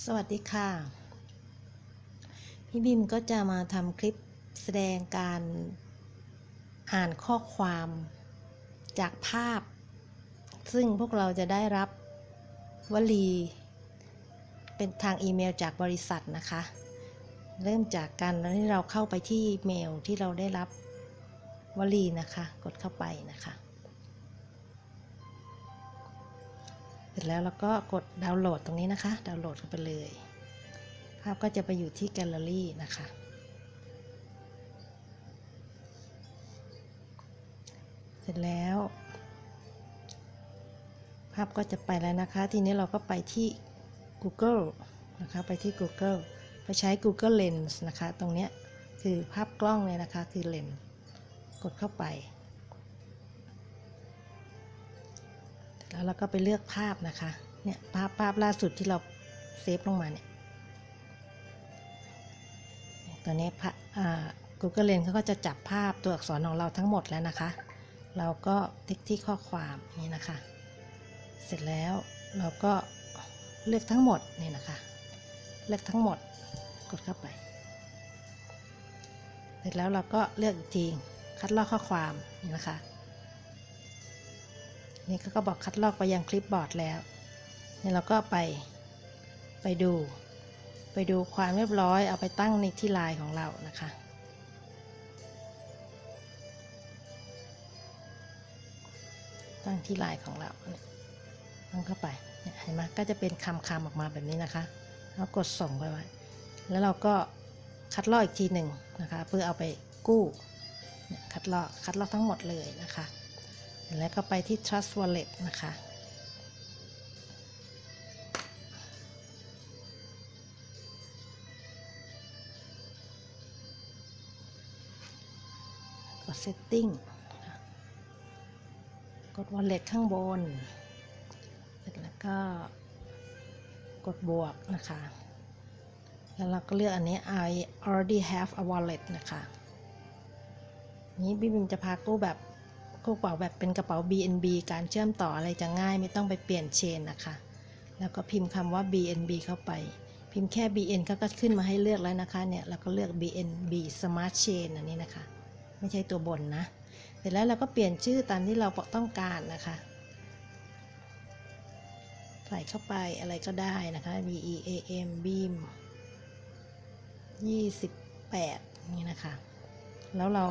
สวัสดีค่ะ พี่บิมก็จะมาทำคลิปแสดงการอ่านข้อความจากภาพ ซึ่งพวกเราจะได้รับวลี เป็นทางอีเมลจากบริษัทนะคะ เริ่มจากการที่เราเข้าไปที่เมลที่เราได้รับวลีนะคะ กดเข้าไปนะคะ สร็จแล้วเราก็กดดาวน์โหลดตรงนี้นะคะ ดาวน์โหลดไปเลย ภาพก็จะไปอยู่ที่แกลเลอรี่นะคะ เสร็จแล้ว ภาพก็จะไปแล้วนะคะ ทีนี้เราก็ไปที่ Google นะคะ ไปที่ Google ไปใช้ Google Lens นะคะ ตรงนี้คือภาพกล้องเนี่ยนะคะ คือเลนส์ กดเข้าไป แล้วเราก็ไปเลือกภาพนะคะ เนี่ยภาพภาพล่าสุดที่เราเซฟลงมาเนี่ยตอนนี้พระอ่า Google Lens เขาก็จะจับภาพตัวอักษรของเราทั้งหมดแล้วนะคะ เราก็ติ๊กที่ข้อความนี่นะคะ เสร็จแล้วเราก็เลือกทั้งหมดนี่นะคะ เลือกทั้งหมดกดเข้าไป เสร็จแล้วเราก็เลือกอีกทีคัดลอกข้อความนี่นะคะ นี่เขาก็บอกคัดลอกไปยังคลิปบอร์ดแล้วนี่เราก็ไปไปดู ไปดูความเรียบร้อยเอาไปตั้งในที่ไลน์ของเรานะคะตั้งที่ลน์ของเราตั้งเข้าไปเห็นไหมก็จะเป็นคำคำออกมาแบบนี้นะคะแล้วกดส่งไปไว้ แล้วเราก็คัดลอกอีกทีหนึ่งนะคะ เพื่อเอาไปกู้ คัดลอก คัดลอกทั้งหมดเลยนะคะ แล้วก็ไปที่ Trust Wallet นะคะ กด Setting กด Wallet ข้างบน เสร็จแล้วก็กดบวกนะคะ แล้วเราก็เลือกอันนี้ I already have a wallet นะคะ นี้บิ๊มจะพากู้แบบ กระเป๋าแบบเป็นกระเป๋า BNB การเชื่อมต่ออะไรจะง่ายไม่ต้องไปเปลี่ยนเชนนะคะ แล้วก็พิมพ์คำว่า BNB เข้าไป พิมพ์แค่ BN ก็ก็ขึ้นมาให้เลือกแล้วนะคะเนี่ยเราก็เลือก BNB Smart Chain อันนี้นะคะ ไม่ใช่ตัวบนนะ เสร็จแล้วเราก็เปลี่ยนชื่อตามที่เราต้องการนะคะ ใส่เข้าไปอะไรก็ได้นะคะ B E A M beam 28นี่นะคะ แล้วเรา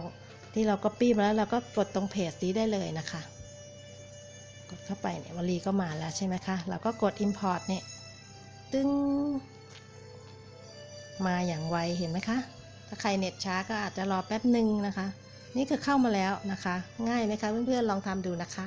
ที่เราก็ปี้มาแล้วเราก็กดตรงเพจนี้ได้เลยนะคะ กดเข้าไปเนี่ยวลีก็มาแล้วใช่ไหมคะ เราก็กด import เนี่ย ตึ้ง มาอย่างไวเห็นไหมคะ ถ้าใครเน็ตช้าก็อาจจะรอแป๊บหนึ่งนะคะ นี่คือเข้ามาแล้วนะคะ ง่ายไหมคะเพื่อนๆลองทำดูนะคะ